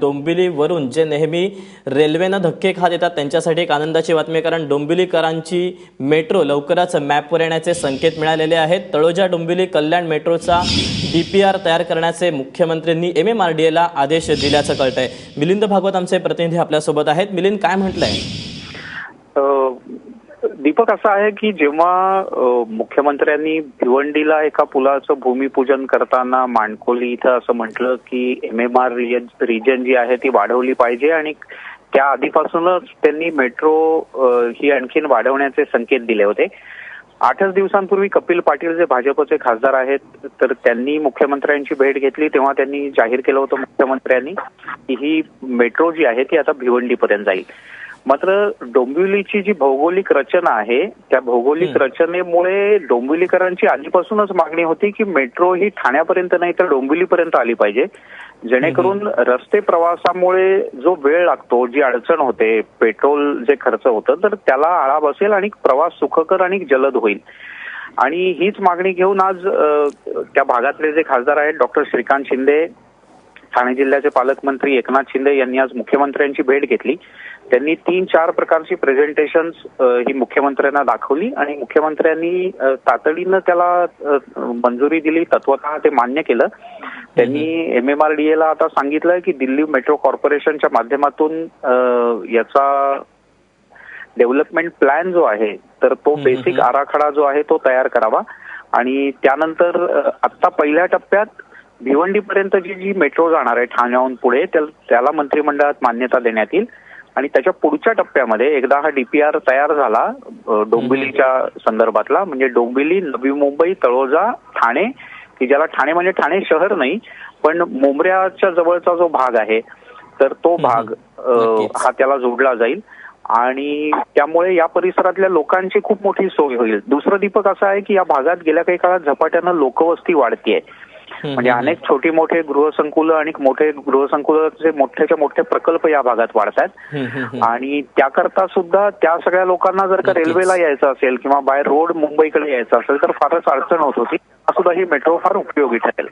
डोंबिवलीवरून जे नेहमी रेल्वेनं धक्के खात येतात त्यांच्यासाठी एक आनंदाची बातमी कारण डोंबिवलीकरांची मेट्रो लवकरच मॅपवर येण्याचे संकेत मिळालेले आहेत. तळोजा डोंबिवली कल्याण मेट्रोचा डी पी आर तयार करण्याचे मुख्यमंत्र्यांनी एम एम आर डी एला आदेश दिल्याचं कळतंय. मिलिंद भागवत आमचे प्रतिनिधी आपल्यासोबत आहेत. मिलिंद काय म्हटलंय? दीपक असं आहे की जेव्हा मुख्यमंत्र्यांनी भिवंडीला एका पुलाचं भूमिपूजन करताना माणकोली इथं असं म्हटलं की एम एम आर रिजन जी आहे ती वाढवली पाहिजे आणि त्या आधीपासूनच त्यांनी मेट्रो ही आणखीन वाढवण्याचे संकेत दिले होते. आठच दिवसांपूर्वी कपिल पाटील जे भाजपचे खासदार आहेत तर त्यांनी मुख्यमंत्र्यांची भेट घेतली. तेव्हा त्यांनी जाहीर केलं होतं मुख्यमंत्र्यांनी की ही मेट्रो जी आहे ती आता भिवंडीपर्यंत जाईल. मात्र डोंबिवलीची जी भौगोलिक रचना आहे त्या भौगोलिक रचनेमुळे डोंबिवलीकरांची आधीपासूनच मागणी होती की मेट्रो ही ठाण्यापर्यंत नाही तर डोंबिवलीपर्यंत आली पाहिजे. जेणेकरून रस्ते प्रवासामुळे जो वेळ लागतो जी अडचण होते पेट्रोल जे खर्च होतं तर त्याला आळा बसेल आणि प्रवास सुखकर आणि जलद होईल. आणि हीच मागणी घेऊन आज त्या भागातले जे खासदार आहेत डॉक्टर श्रीकांत शिंदे ठाणे जिल्ह्याचे पालकमंत्री एकनाथ शिंदे यांनी आज मुख्यमंत्र्यांची भेट घेतली. त्यांनी तीन चार प्रकारची प्रेझेंटेशन ही मुख्यमंत्र्यांना दाखवली आणि मुख्यमंत्र्यांनी तातडीनं त्याला मंजुरी दिली तत्वतः ते मान्य केलं. त्यांनी एम एम आर डी एला आता सांगितलं की दिल्ली मेट्रो कॉर्पोरेशनच्या माध्यमातून याचा डेव्हलपमेंट प्लॅन जो आहे तर तो बेसिक आराखडा जो आहे तो तयार करावा. आणि त्यानंतर अ, आत्ता पहिल्या टप्प्यात भिवंडीपर्यंत जी जी मेट्रो जाणार आहे ठाण्याहून पुढे त्याल- मंत्रिमंडळात मान्यता देण्यात येईल. आणि त्याच्या पुढच्या टप्प्यामध्ये एकदा हा डीपीआर तयार झाला डोंबिवलीच्या संदर्भातला म्हणजे डोंबिवली नवी मुंबई तळोजा ठाणे की ज्याला ठाणे म्हणजे ठाणे शहर नाही पण मुंबऱ्याच्या जवळचा जो भाग आहे तर तो भाग. हा त्याला जोडला जाईल. आणि त्यामुळे या परिसरातल्या लोकांची खूप मोठी सोय होईल. दुसरं दीपक असं आहे की या भागात गेल्या काही काळात झपाट्यानं लोकवस्ती वाढतीये. म्हणजे अनेक छोटी मोठे गृहसंकुलं आणि मोठे गृहसंकुलाचे मोठ्याच्या मोठे प्रकल्प या भागात वाढत आहेत हम्म, हम्म, हम्म. आणि त्याकरता सुद्धा त्या सगळ्या लोकांना जर का. रेल्वेला यायचं असेल किंवा बाय रोड मुंबईकडे यायचं असेल तर फारच अडचण होत होती. सुद्धा ही मेट्रो फार उपयोगी ठरेल.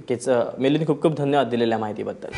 नक्कीच. मिलिंद खूप खूप धन्यवाद दिलेल्या माहितीबद्दल.